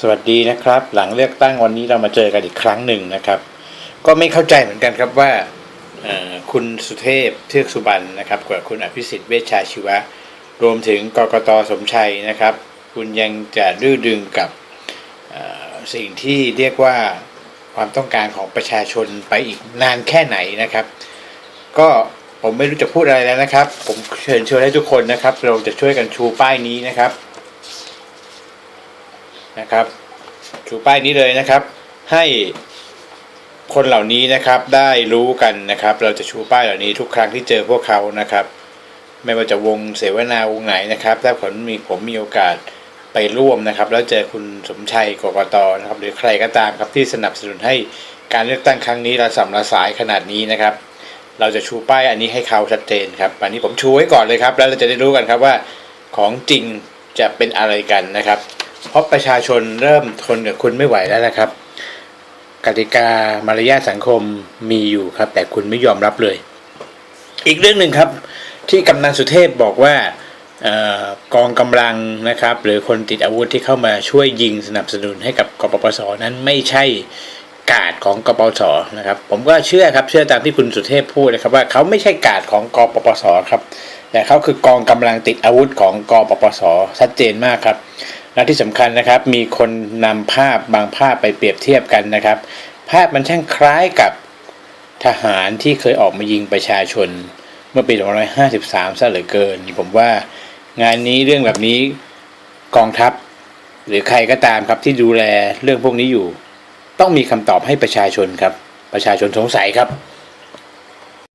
สวัสดีนะครับ หลังเลือกตั้งวันนี้เรามาเจอกันอีกครั้งหนึ่งนะครับ ก็ไม่เข้าใจเหมือนกันครับว่าคุณสุเทพเทือกสุบรรณนะครับกับคุณอภิสิทธิ์เวชชาชีวะ รวมถึงกกตสมชัยนะครับ คุณยังจะดื้อดึงกับสิ่งที่เรียกว่าความต้องการของประชาชนไปอีกนานแค่ไหนนะครับ ก็ผมไม่รู้จะพูดอะไรแล้วนะครับ ผมเชิญชวนให้ทุกคนนะครับ เราจะช่วยกันชูป้ายนี้นะครับ นะครับชูป้ายนี้เลยนะครับ ให้คนเหล่านี้นะครับได้รู้กันนะครับ เราจะชูป้ายเหล่านี้ทุกครั้งที่เจอพวกเขานะครับ ไม่ว่าจะวงเสวนาวงไหนนะครับ ถ้าผมมีผมมีโอกาสไปร่วมนะครับ แล้วเจอคุณสมชัยกกตนะครับ หรือใครก็ตามครับที่สนับสนุนให้การเลือกตั้งครั้งนี้ระสำระสายขนาดนี้นะครับ เราจะชูป้ายอันนี้ให้เขาชัดเจนครับอันนี้ผมชูไว้ก่อนเลยครับ แล้วเราจะได้รู้กันครับว่าของจริงจะเป็นอะไรกันนะครับ เพราะประชาชนเริ่มทนกับคุณไม่ไหวแล้วนะครับ กติกามารยาทสังคมมีอยู่ครับ แต่คุณไม่ยอมรับเลย อีกเรื่องหนึ่งครับ ที่กำนันสุเทพบอกว่ากองกำลังนะครับ หรือคนติดอาวุธที่เข้ามาช่วยยิงสนับสนุนให้กับกปปสนั้นไม่ใช่กาดของกปปสนะครับ ผมก็เชื่อครับเชื่อตามที่คุณสุเทพพูดนะครับ ว่าเขาไม่ใช่กาดของกปปสครับ แต่เขาคือกองกำลังติดอาวุธของกปปสชัดเจนมากครับ และที่สำคัญนะครับมีคนนำภาพบางภาพไปเปรียบเทียบกันนะครับ ภาพมันช่างคล้ายกับทหารที่เคยออกมายิงประชาชน เมื่อปี2553ซะเหลือเกิน ผมว่างานนี้เรื่องแบบนี้กองทัพ หรือใครก็ตามครับที่ดูแลเรื่องพวกนี้อยู่ ต้องมีคำตอบให้ประชาชนครับ ประชาชนสงสัยครับ